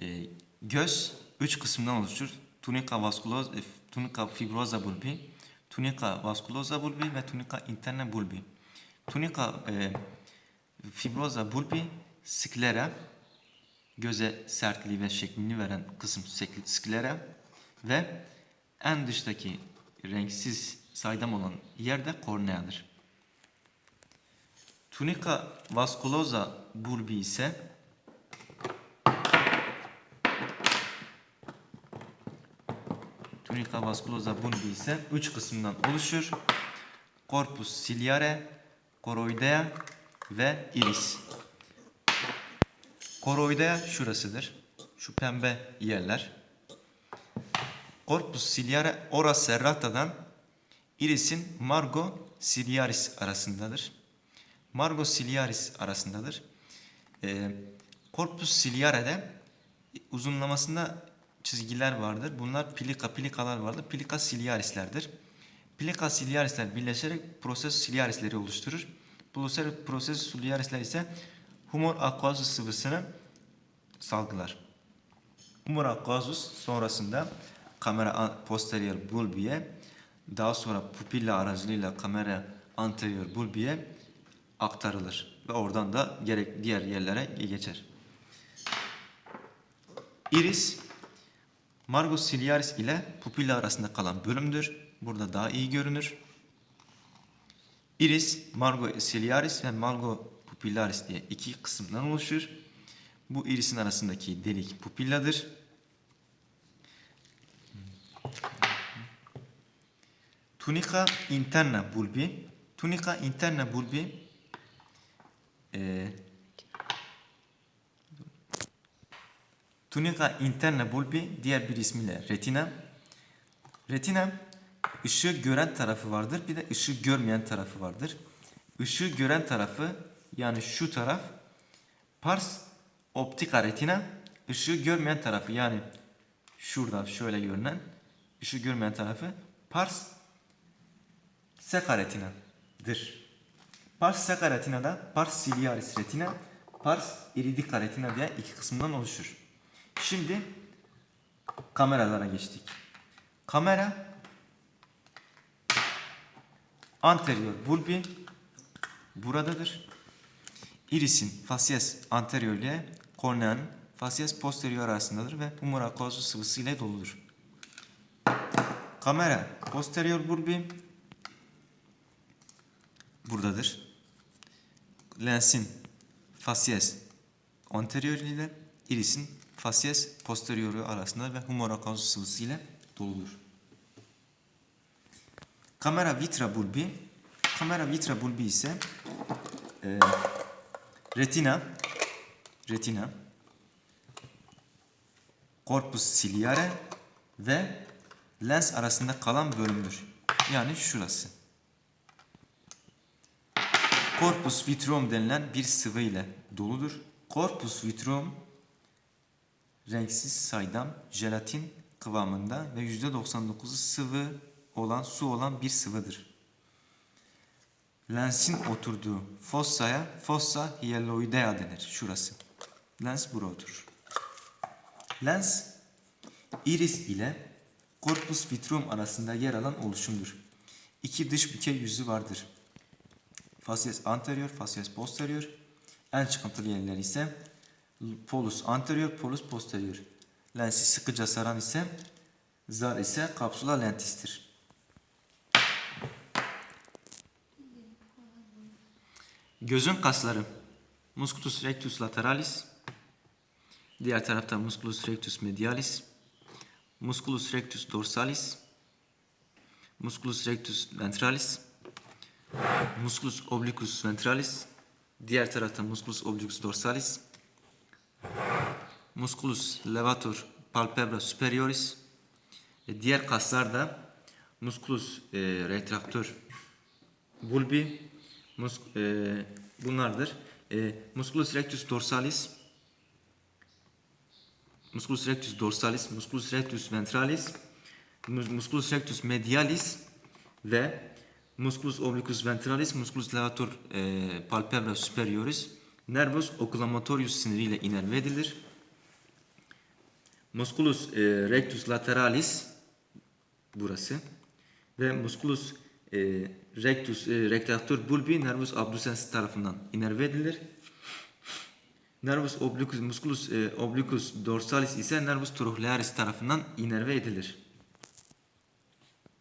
E, göz üç kısımdan oluşur. Tunica vasculosa, e, tunica fibrosa bulbi, tunica vasculosa bulbi ve tunica interna bulbi. Tunica e, fibrosa bulbi sklera göze sertliği ve şeklini veren kısım sklera ve en dıştaki renksiz saydam olan yerde korneadır. Tunica vasculosa bulbi ise Tunica vasculosa bulbi ise üç kısımdan oluşur. Corpus ciliare, choroidea ve iris. Choroidea şurasıdır. Şu pembe yerler. Corpus ciliare ora serrata'dan irisin margo ciliaris arasındadır. Margo ciliaris arasındadır. Ee, corpus ciliare'de uzunlamasında çizgiler vardır. Bunlar plika plikalar vardır. Plika ciliarislerdir. Plika ciliarisler birleşerek proses ciliarisleri oluşturur. Proses, proses ciliarisler ise humor aquosus sıvısını salgılar. Humor aquosus sonrasında kamera posterior bulbiye daha sonra pupilla aracılığıyla kamera anterior bulbiye aktarılır ve oradan da gerek diğer yerlere geçer. Iris Margo ciliaris ile pupilla arasında kalan bölümdür. Burada daha iyi görünür. Iris, Margo ciliaris ve Margo pupillaris diye iki kısımdan oluşur. Bu irisin arasındaki delik pupilladır. Tunica interna bulbi. Tunica interna bulbi eee Tunica interna bulbi diğer bir ismiyle retina. Retina ışığı gören tarafı vardır bir de ışığı görmeyen tarafı vardır. Işığı gören tarafı yani şu taraf pars optica retina ışığı görmeyen tarafı yani şurada şöyle görünen ışığı görmeyen tarafı pars seca retinadır. Pars seca retinada pars ciliaris retina pars iridica retina diye iki kısımdan oluşur. Şimdi kameralara geçtik. Kamera anterior bulbi buradadır. Irisin facies anterior ile korneanın facies posterior arasındadır ve humor aquosus sıvısı ile doludur. Kamera posterior bulbi buradadır. Lensin facies anterior ile irisin facies posterioru arasında ve humor aquosus sıvısı ile doludur. Kamera vitra bulbi, kamera vitra bulbi ise e, retina, retina, corpus ciliare ve lens arasında kalan bölümdür. Yani şurası. Corpus vitreum denilen bir sıvı ile doludur. Corpus vitreum renksiz saydam jelatin kıvamında ve %99'u sıvı olan su olan bir sıvıdır. Lensin oturduğu fossaya fossa hyaloidea denir. Şurası. Lens buraya oturur. Lens iris ile corpus vitreum arasında yer alan oluşumdur. İki dış bükey yüzü vardır. Facies anterior, facies posterior. En çıkıntılı yerler ise polus anterior, polus posterior. Lensi sıkıca saran ise zar ise kapsula lentistir. Gözün kasları. Musculus rectus lateralis. Diğer tarafta musculus rectus medialis. Musculus rectus dorsalis. Musculus rectus ventralis. Musculus obliquus ventralis. Diğer tarafta musculus obliquus dorsalis. Musculus levator palpebra superioris. E, diğer kaslar da musculus e, retractor bulbi. Mus, e, bunlardır. E, musculus rectus dorsalis. Musculus rectus dorsalis, musculus rectus ventralis, mus- musculus rectus medialis ve musculus obliquus ventralis, musculus levator e, palpebra superioris nervus oculamatorius siniriyle inerve edilir. musculus e, rectus lateralis burası ve musculus e, rectus e, retractor bulbi nervus abducens tarafından inerve edilir. Nervus obliquus musculus e, obliquus dorsalis ise nervus trochlearis tarafından inerve edilir.